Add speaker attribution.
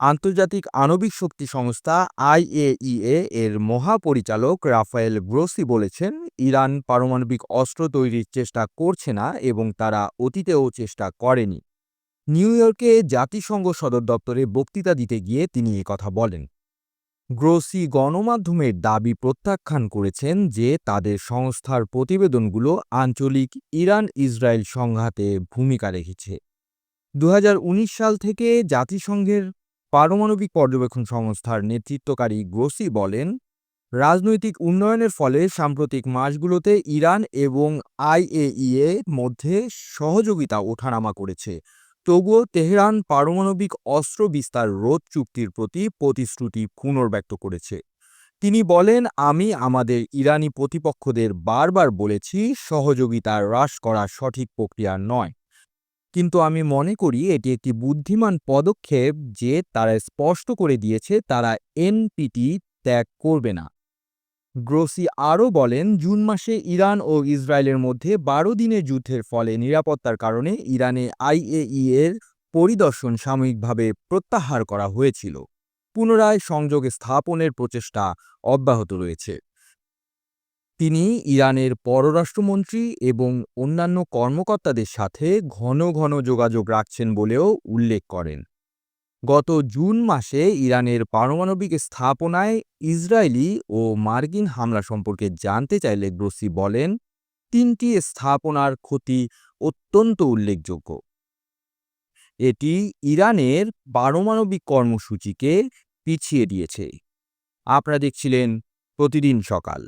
Speaker 1: আন্তর্জাতিক আণবিক শক্তি সংস্থা আইএইএ এর মহাপরিচালক রাফায়েল গ্রোসি বলেছেন, ইরান পারমাণবিক অস্ত্র তৈরির চেষ্টা করছে না এবং তারা অতীতেও চেষ্টা করেনি। নিউ ইয়র্কে জাতিসংঘ সদর দপ্তরে বক্তৃতা দিতে গিয়ে তিনি কথা বলেন। গ্রোসি গণমাধ্যমের দাবি প্রত্যাখ্যান করেছেন যে তাদের সংস্থার প্রতিবেদনগুলো আঞ্চলিক ইরান ইসরায়েল সংঘাতে ভূমিকা রেখেছে। দু হাজার উনিশ সাল থেকে জাতিসংঘের পারমাণবিক পর্যবেক্ষণ সংস্থার নেতৃত্বকারী গ্রোসি বলেন, রাজনৈতিক উন্নয়নের ফলে সাম্প্রতিক মাসগুলোতে ইরান এবং আইএইএ মধ্যে সহযোগিতা ওঠানামা করেছে। তবুও তেহরান পারমাণবিক অস্ত্র বিস্তার রোধ চুক্তির প্রতি প্রতিশ্রুতি পুনর্ব্যক্ত করেছে। তিনি বলেন, আমি আমাদের ইরানি প্রতিপক্ষদের বারবার বলেছি, সহযোগিতা হ্রাস করা সঠিক প্রক্রিয়া নয়। কিন্তু আমি মনে করি এটি একটি বুদ্ধিমান পদক্ষেপ যে তারা স্পষ্ট করে দিয়েছে তারা এনপিটি ত্যাগ করবে না। গ্রোসি আরও বলেন, জুন মাসে ইরান ও ইসরায়েলের মধ্যে বারো দিনের যুদ্ধের ফলে নিরাপত্তার কারণে ইরানে আইএই এর পরিদর্শন সাময়িকভাবে প্রত্যাহার করা হয়েছিল। পুনরায় সংযোগ স্থাপনের প্রচেষ্টা অব্যাহত রয়েছে। তিনি ইরানের পররাষ্ট্রমন্ত্রী এবং অন্যান্য কর্মকর্তাদের সাথে ঘন ঘন যোগাযোগ রাখছেন বলেও উল্লেখ করেন। গত জুন মাসে ইরানের পারমাণবিক স্থাপনায় ইসরায়েলি ও মার্কিন হামলা সম্পর্কে জানতে চাইলে গ্রোসি বলেন, তিনটি স্থাপনার ক্ষতি অত্যন্ত উল্লেখযোগ্য। এটি ইরানের পারমাণবিক কর্মসূচিকে পিছিয়ে দিয়েছে। আপনারা দেখছিলেন প্রতিদিন সকাল।